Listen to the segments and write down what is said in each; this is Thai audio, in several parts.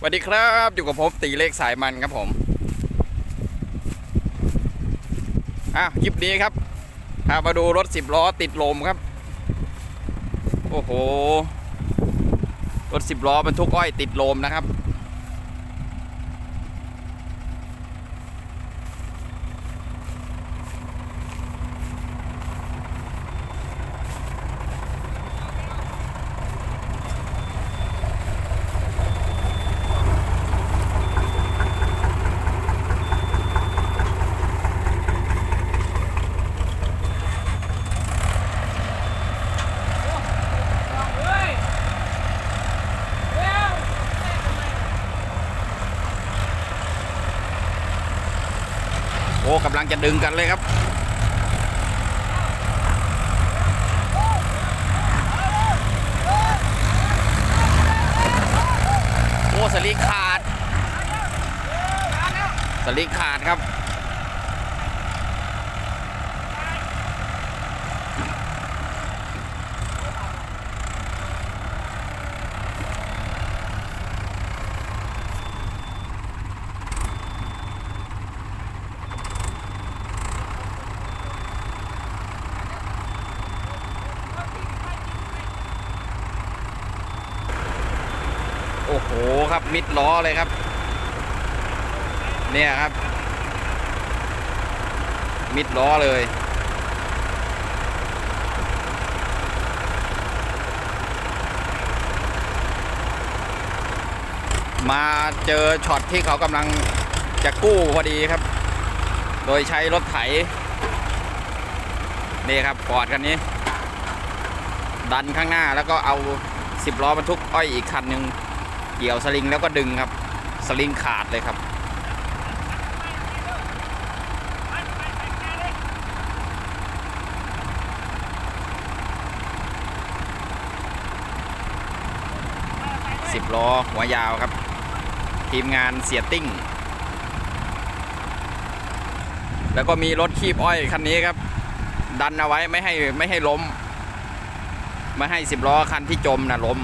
สวัสดีครับอยู่กับผมตีเลขสายมันครับผมอะคลิปนี้ครับพามาดูรถสิบล้อติดลมครับ โอ้โห รถสิบล้อบรรทุกอ้อยติดลมนะครับ โอ้ กำลังจะดึงกันเลยครับ โอ้สลิขาดสลิขาดครับ โอ้โหครับมิดล้อเลยครับ เนี่ยครับ มิดล้อเลย มาเจอช็อตที่เขากำลังจะกู้พอดีครับ โดยใช้รถไถ นี่ครับกอดกันนี้ ดันข้างหน้าแล้วก็เอาสิบล้อบรรทุกอ้อยอีกคันหนึ่ง เกี่ยวสลิงแล้วก็ดึงครับ สลิงขาดเลยครับ สิบล้อหัวยาวครับ ทีมงานเสียติ้ง แล้วก็มีรถคีบอ้อยคันนี้ครับ ดันเอาไว้ไม่ให้ไม่ให้ล้ม ไม่ให้สิบล้อคันที่จมนะล้ม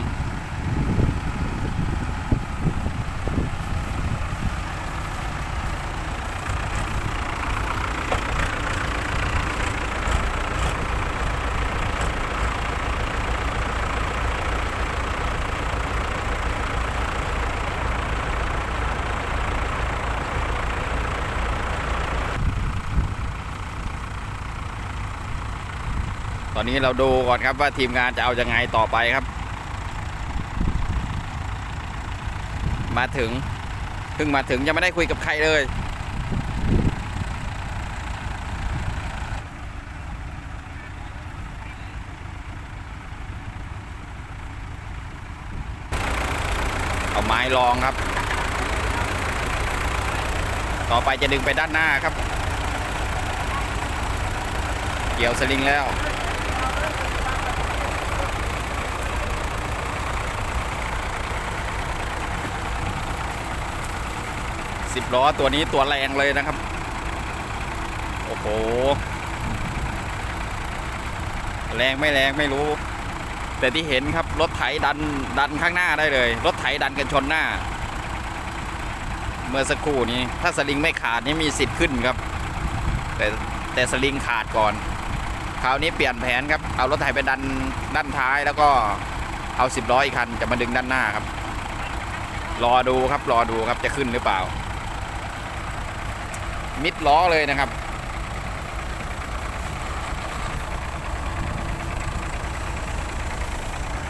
ตอนนี้เราดูก่อนครับว่าทีมงานจะเอาอยังไงต่อไปครับ มาถึงเพิ่งมาถึงยังไม่ได้คุยกับใครเลย เอาไม้รองครับ ต่อไปจะดึงไปด้านหน้าครับ เกี่ยวสลิงแล้ว สิบล้อตัวนี้ตัวแรงเลยนะครับ โอ้โห แรงไม่แรงไม่รู้ แต่ที่เห็นครับรถไถดันดันข้างหน้าได้เลย รถไถดันกันชนหน้า เมื่อสักครู่นี้ ถ้าสลิงไม่ขาดนี่มีสิทธิ์ขึ้นครับ แต่แต่สลิงขาดก่อน คราวนี้เปลี่ยนแผนครับ เอารถไถไปดันด้านท้ายแล้วก็เอาสิบล้ออีกคันจะมาดึงด้านหน้าครับ รอดูครับ รอดูครับ จะขึ้นหรือเปล่า มิดล้อเลยนะครับ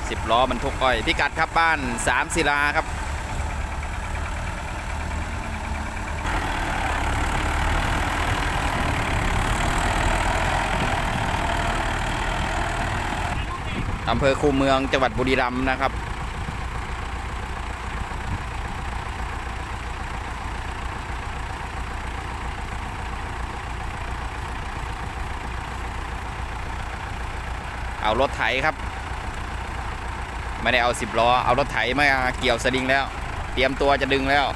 สิบล้อบรรทุกอ้อย พิกัดครับบ้านสามศิลาครับอำเภอคูเมืองจังหวัดบุรีรัมย์นะครับ รถไถครับ ไม่ได้เอาสิบล้อ เอารถไถมาเกี่ยวสลิงแล้ว เตรียมตัวจะดึงแล้ว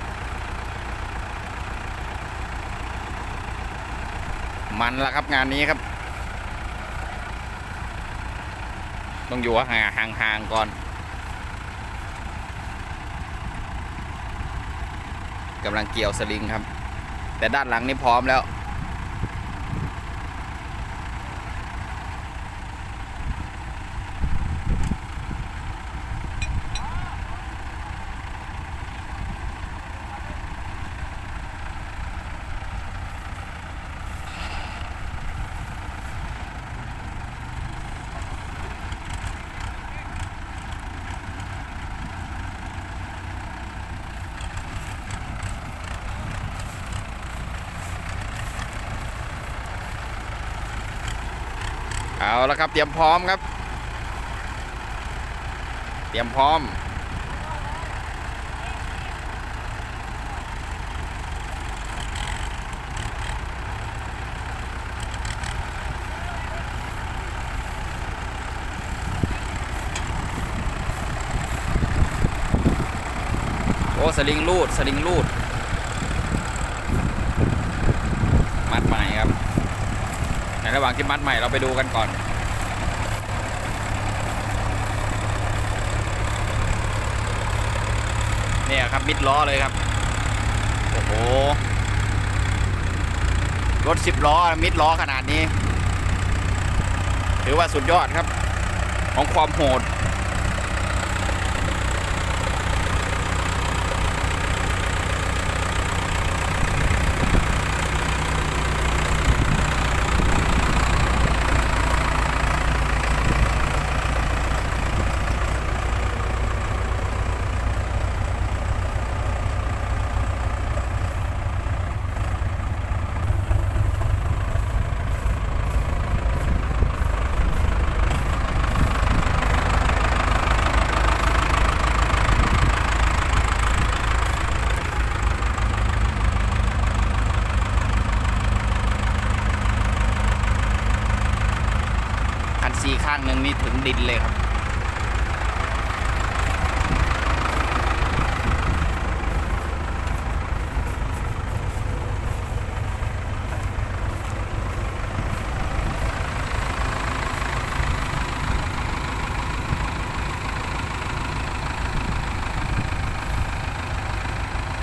มันละครับงานนี้ครับ ต้องอยู่ห่างห่างๆก่อนกำลังเกี่ยวสลิงครับ แต่ด้านหลังนี่พร้อมแล้ว เอาแล้วครับ เตรียมพร้อมครับ เตรียมพร้อม โอ้ สลิงลูด สลิงลูดใหม่ครับ ใน ระหว่างที่มัดใหม่เราไปดูกันก่อนเนี่ยครับมิดล้อเลยครับ โอ้โห รถสิบล้อมิดล้อขนาดนี้ ถือว่าสุดยอดครับ ของความโหด ดินเลยครับ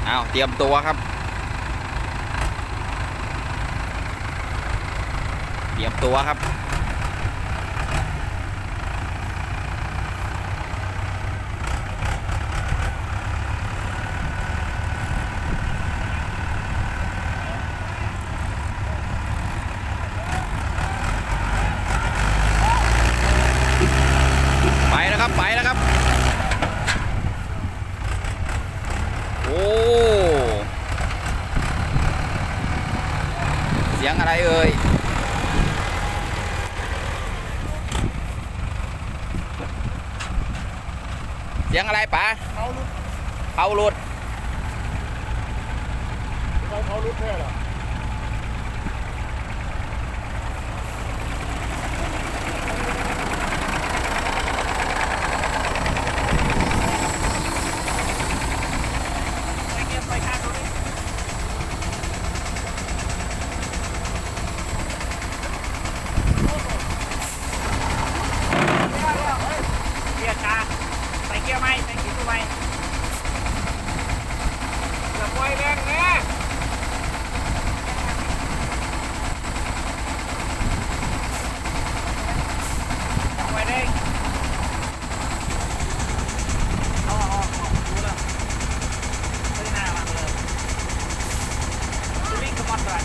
เอาเตรียมตัวครับเตรียมตัวครับ แล้วครับ ไปแล้วครับ โอ้ เสียงอะไรเอ่ยเสียงอะไรป๋าเขาลุดเผาหลุดเขาเขาลุดแท้เหรอ ไปเก็บไปข้างตรงนี้เกียร์ชาใส่เกียร์ไหมใส่เกียร์ไหมอย่าปล่อยแรงแน่จับไว้เลยเอาออกออกดูแล้ว ไม่น่ามาเลยจะวิ่งกระมอดก่อน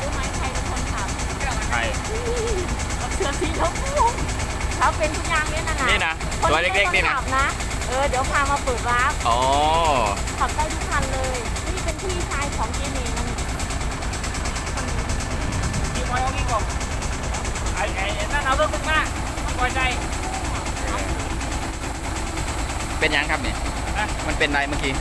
รู้ไหมใครเป็นคนขับ ใคร เสือสีชมพูเขาเป็นทุกอย่างเนี่ยนะนะ นี่นเล็กๆนี่นะ ขับนะ เออ เดี๋ยวพามาเปิดร้านอ๋อ ขับได้ทุกคันเลย นี่เป็นพี่ชายของเจเน่มันมีคอยเอางี้ก่อนไอ้ไอ้นั่นเอาเรื่องมึงมากปล่อยใจเป็นยังครับเนี่ยนะมันเป็นไรเมื่อกี้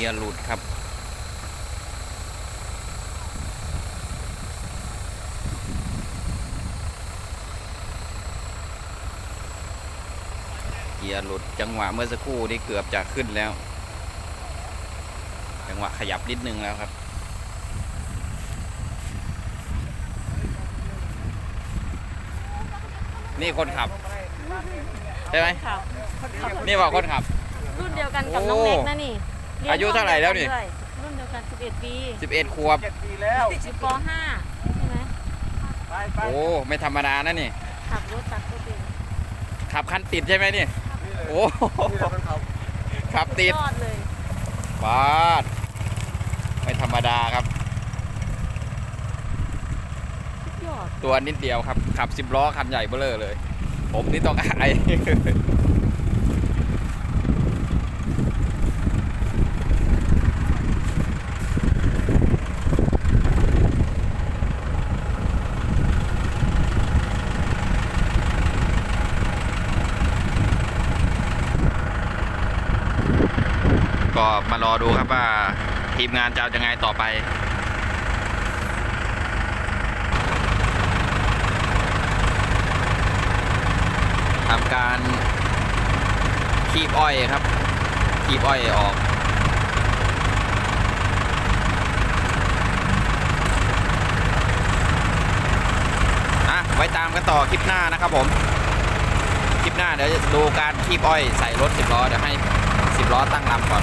กียร์หลุดครับ เกียร์หลุดจังหวะเมื่อสักครู่นี่เกือบจะขึ้นแล้ว จังหวะขยับนิดนึงแล้วครับนี่คนขับใช่ไหมนี่บอกคนขับ รุ่นเดียวกันกับน้องเน็กนะนี่ รีนอายุเท่าไหร่แล้วนี่ ด้วยรุ่นเดียวกัน11 ปี11ขวบ เจ็ดปีแล้ว อยู่ป .5 ใช่ไหมไปไปโอ้ไม่ธรรมดานะนี่ ขับรถตักก็เป็นขับคันติดใช่ไหมนี่โอ้นี่แหละมันเขาขับติดยอดเลยบาดไม่ธรรมดาครับ สุดยอดตัวนิดเดียวครับ ขับสิบล้อคันใหญ่เบ้อเร่อเลย ผมนี่ต้องอาย ก็มารอดูครับว่าทีมงานจะเอายังไงต่อไป ทำการคีบอ้อยครับ คีบอ้อยออกอะไว้ตามกันต่อคลิปหน้านะครับผม คลิปหน้าเดี๋ยวจะดูการคีบอ้อยใส่รถสิบล้อเดี๋ยวให้ สิบล้อตั้งลำก่อน